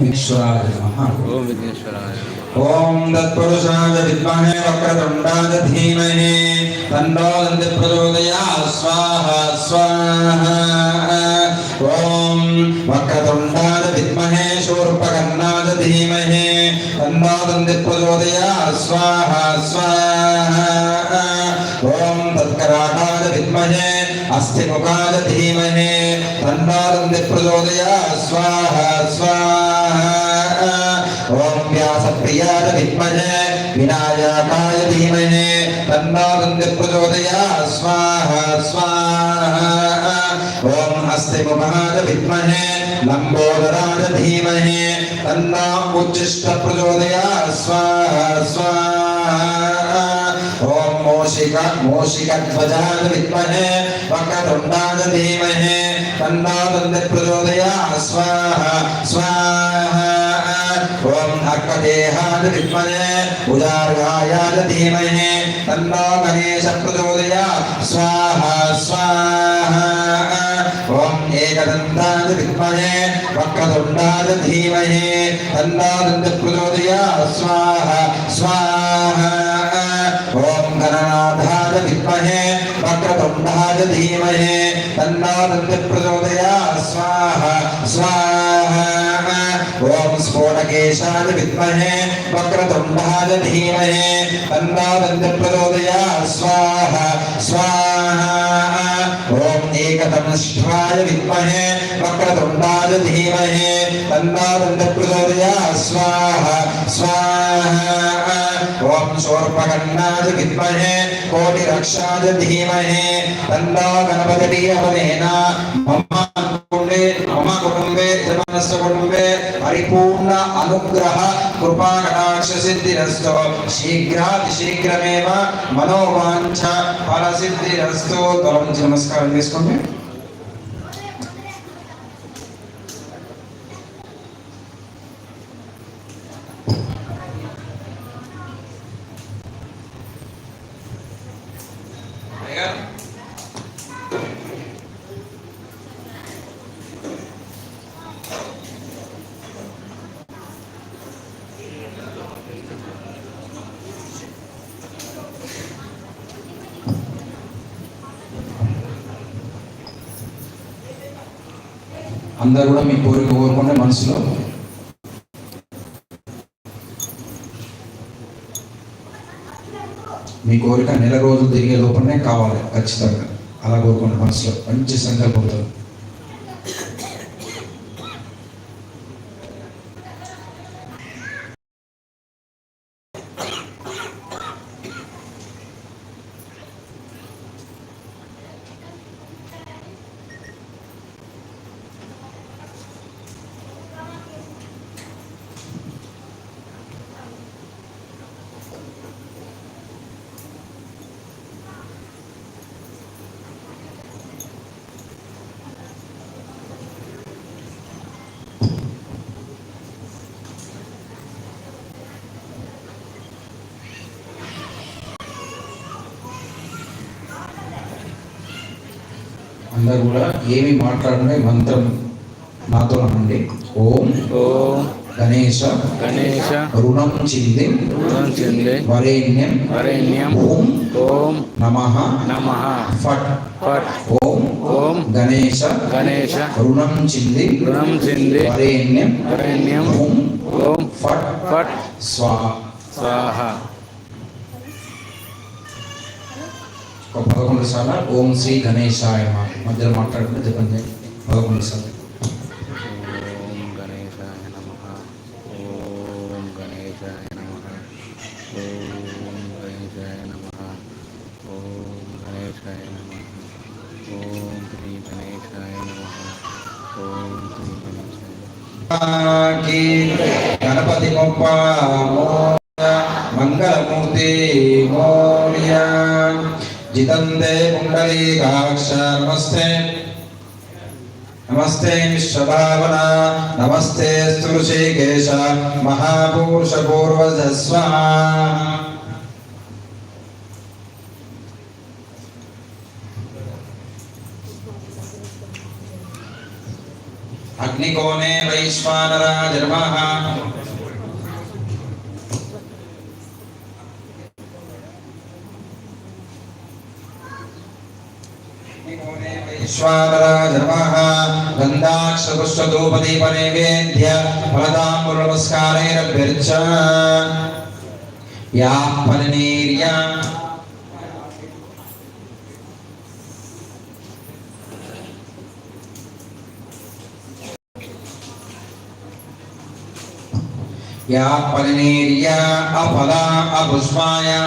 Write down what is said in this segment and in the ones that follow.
నమ. ఓం విఘ్నేశ్వరాయ ఓం తత్పురుషాయ విద్మహే వక్రతుండాయ ధీమహి. తన్నో దంతి ప్రచోదయాత్ స్వాహ స్వాహ. ఓం వక్రతుండాయ విద్మహే శూర్పకర్ణాయ ధీమహి. తన్నో దంతి ప్రచోదయాత్ స్వాహ స్వాహ. ఓం తత్కరాటాయ విద్మహే అస్థిముఖాయ ధీమహి. తన్నో దంతి ప్రచోదయాత్ స్వాహ స్వాహ. వ్యాసప్రియాయ విద్మహే వినాయకాయ ధీమహి తన్నో దంతి ప్రచోదయాత్ స్వాహ స్వాహ ఓం హస్తిముఖాయ విద్మహే లంబోదరాయ ధీమహి తన్నో ఉచ్ఛిష్ట ప్రచోదయాత్ స్వాహ స్వాహ ఓం మూషిక మూషికధ్వజాయ విద్మహే వక్రతుండాయ ధీమహి తన్నో దంతి ప్రచోదయాత్ స్వాహ స్వాహ అర్కదేహాయ విద్మహే ఉదార్గాయాయ ధీమహి తన్నో గణేశ ప్రచోదయాత్ స్వాహ స్వాహ. ఓం ఏకదంతాయ విద్మహే వక్రతుండాయ ధీమహి తన్నో దంతి ప్రచోదయాత్ స్వాహ స్వాహ. ఓం గణనాథాయ విద్మహే వక్రతుండాయ ధీమహి తన్నో దంతి ప్రచోదయాత్ స్ఫోటకేశాయ విద్మహే వక్రతుండాయ ధీమహి తన్నో దంతి ప్రచోదయాత్ స్వాహ స్వాహ విద్మహే వక్రతుండాయ ధీమహే తన్నో స్వాహ స్వాహ. ఓం శూర్పకర్ణాయ విద్మహే కోటిరక్షాయ ధీమహే తన్నో గణపతి అవనేన మమ కుటుంబే మమ కుటుంబే జనస్య కుటుంబే పరిపూర్ణ అనుగ్రహ కృపా కటాక్ష సిద్ధిరస్తు శీఘ్రాతి శీఘ్రమేవ మనోవాంఛ ఫల సిద్ధిరస్తు తొలగించి నమస్కారం చేసుకోండి. అందరు కూడా మీ కోరిక కోరుకుంటే మనసులో. మీ కోరిక నెల రోజులు తిరిగే లోపలనే కావాలి ఖచ్చితంగా. అలా కోరుకోండి మనసులో మంచి సంకల్పంతో. అందరూ కూడా ఏమి మాట్లాడమే మంత్రం నాతో అనండి. ఓం ఓం గణేశ గణేశ రుణం చింది రుణం చెందే వరేణ్యం వరేణ్యం ఓం ఓం నమః నమః ఫట్ ఫట్ ఓం ఓం గణేశ గణేశ రుణం చింది రుణం చెందే వరేణ్యం వరేణ్యం ఓం ఓం ఫట్ ఫట్ స్వాహ స్వాహ ఒక పదకొండు సార్లు ఓం శ్రీ గణేశాయ నమః. మధ్యలో మాట్లాడుకుంటే జపం చేయండి పదకొండు సార్లు ఓం గణేశాయ जितन्ते पुण्डलीकाक्षर्मस्ते नमस्ते। नमस्ते विश्वभावना नमस्ते स्तुषिकेश महापुरुषपूर्वजस्व। अग्निकोणे वैश्वानरा वैश्वानराजर्मः विश्वानराय नमः गन्धाक्षपुष्पधूपदीपनैवेद्य फलदाम्बुलनमस्कारेरभ्यर्च। या फलनीर्या। या फलनीर्या अफला अपुष्पाया।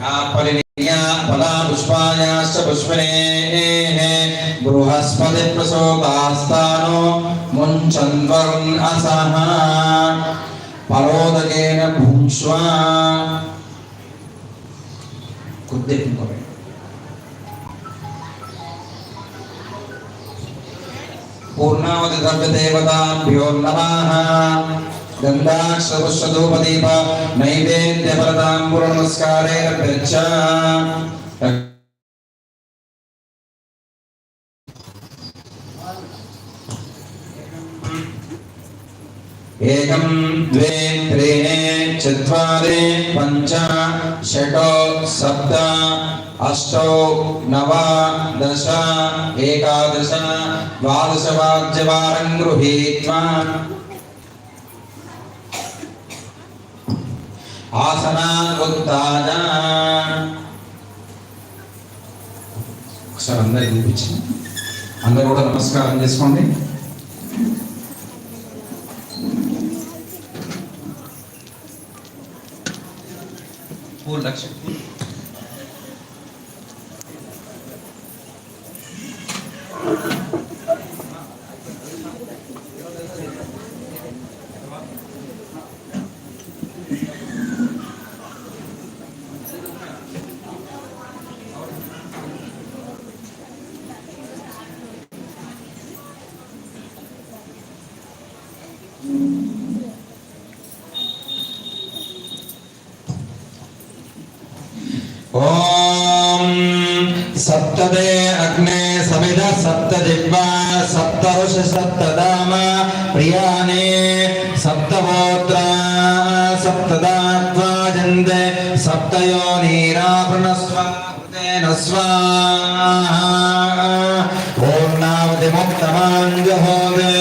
या फलनी फला पुष्पायाश्च बृहस्पतिप्रसोपास्तानो मुञ्चन्वरुन् असः। परोदकेन भुङ्क्ष्व। कुद्दिनको पूर्णावधि द्रव्यदेवताभ्यो नमः गन्धाक्षपुष्पधूपदीप नैवेद्यफलदाम्बुरनमस्कारेण एकं, द्वे, त्रीणि, चत्वारि, पञ्च, षट्, सप्त, अष्टौ, नव, दश, एकादश, द्वादशवाद्यवारं गृहीत्वा ఆసనాన్ ఒకసారి అందరికి చూపించి అందరూ కూడా నమస్కారం చేసుకోండి. ఓం సప్తదే అగ్నే సమిద సప్త దివ్వా సప్త ఋషి సప్త దామ ప్రియానే సప్తవోత్ర సప్తదాత్వా జందే సప్తయో నీరాభరణస్వ స్వాహ. ఓం నామతి ముక్తమాంజహోదే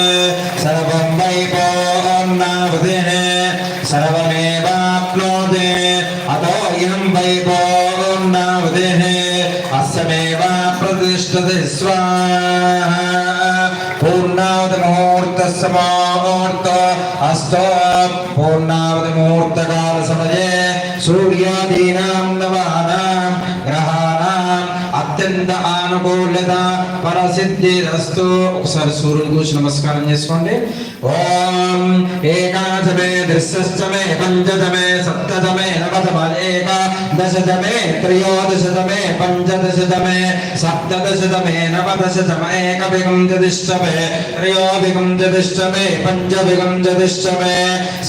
पूर्णावतिमुहूर्तस्य मुहूर्त अस्तो पूर्णावतिमुहूर्तकालसमये सूर्यादीनां అత్యంత ఆనుకూల్యత పరసిద్ధి పరసిద్ధిరస్తు ఒకసారి సూర్యుని కూర్చి నమస్కారం చేసుకోండి. ఓం ఏకాదశమే దృశ్యష్టమే పంచదమే సప్తమే నవదమే ఏకాదశతమే త్రయోదశతమే పంచదశతమే సప్తదశతమే నవదశతమ ఏకవిగంజతిష్టమే త్రయోవిగంజతిష్టమే పంచవిగంజతిష్టమే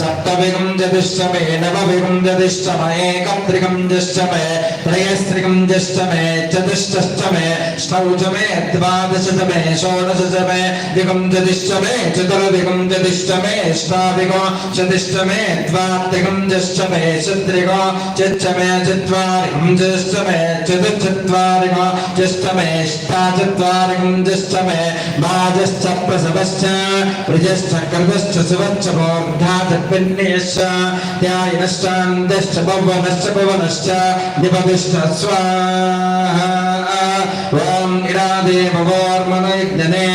సప్తవిగంజతిష్టమే నవవిగంజతిష్టమ ఏకం త్రిగంజష్టమే త్రయస్త్రిగంజష్టమే చతుష్టష్ట चतुष्टष्टमे ष्टौचमे द्वादशतमे षोडशतमे दिगुञ्जदिष्टमे चतुर्दिगुञ्जदिष्टमे अष्टादिगो चदिष्टमे द्वात्रिगुञ्जष्टमे चत्रिगो चच्चमे चत्वारिगुञ्जष्टमे चतुश्चत्वारिगो षष्टमे अष्टाचत्वारिगुञ्जष्टमे भाजश्च प्रसवश्च प्रियश्च कृतश्च सुवच्च बोर्धाचपिन्यश्च ध्यायनश्चान्दश्च भुवनश्च भुवनश्च निपतिष्ठ स्वाहा ఓం ఇడాదే భవోర్మనయజ్ఞనే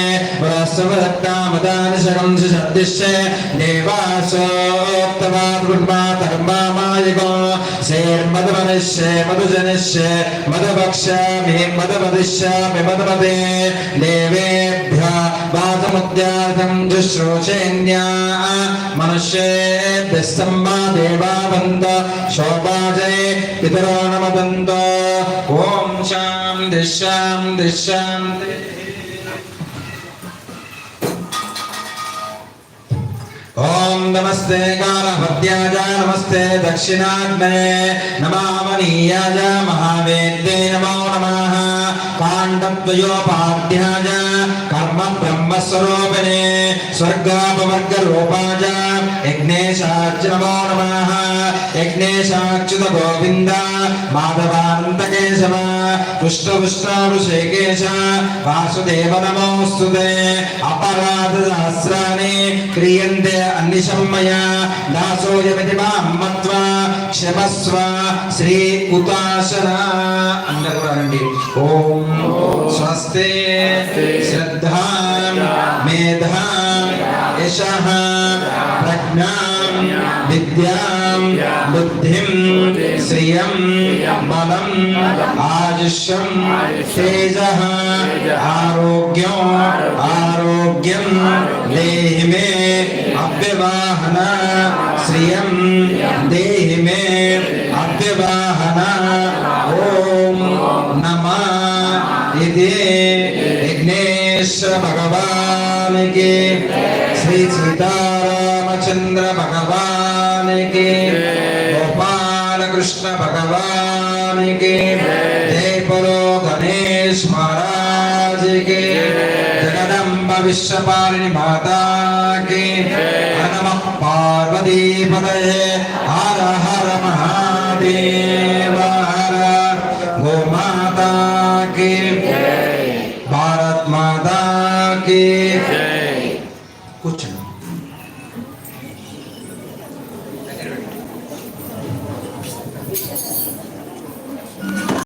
వరస్వరక్తామదానిశకం శబ్దిశ్చే దేవాసోక్తవాద్గుణ్మా తర్మామాయగో శేర్మదమనిశ్చే మధుజనిశ్చే మధుభక్ష్యామి మధుమదిశ్యామి మధుమదే దేవేభ్య వాసముద్యార్థం జుశ్రోచేన్యా మనుష్యేభ్య సమ్మా దేవాబంత శోభాజయ పితరో నమదంత ఓం శాంతి శాంతి శాంతి ఓం నమస్తే కాలభద్యాయ నమస్తే దక్షిణాగ్నే నమామనీయాయ మహావేద్యే నమో నమః काण्डद्वयोपाध्याय कर्म परम ब्रह्मस्वरूपिणे स्वर्गापवर्ग रूपाज यज्ञेशाच नमो नमः यज्ञेशाच्युत गोविन्द माधवानन्द केशव पुष्टपुष्टाभिषेकेश वासुदेव नमोऽस्तु ते अपराधसहस्राणि क्रियन्ते अन्निशं मया दासोऽयमिति मां मत्वा క్షమస్వ శ్రీ ఉతాసన అందరూ स्वस्ते श्रद्धा मेधा यश प्रज्ञा विद्या बुद्धि श्रिय बल आयुष्यम तेज आरोग्यो आरोग्यम देहि मे अव्यवाहन श्रिय देहि मे अव्यवाहन ओम नमः। శ్రియం దేహి మే అవ్యవాహన ఓం నమ ఇది విఘ్నేశ్వర భగవానికి శ్రీ సీతారామచంద్ర భగవానికి గోపాలకృష్ణ భగవానికి జయ బలో గణేష్ మహారాజుకి జగదంబ విశ్వపాలిని మాతాకి నమ పార్వతీపదయే హర హర మహాదేవ. హర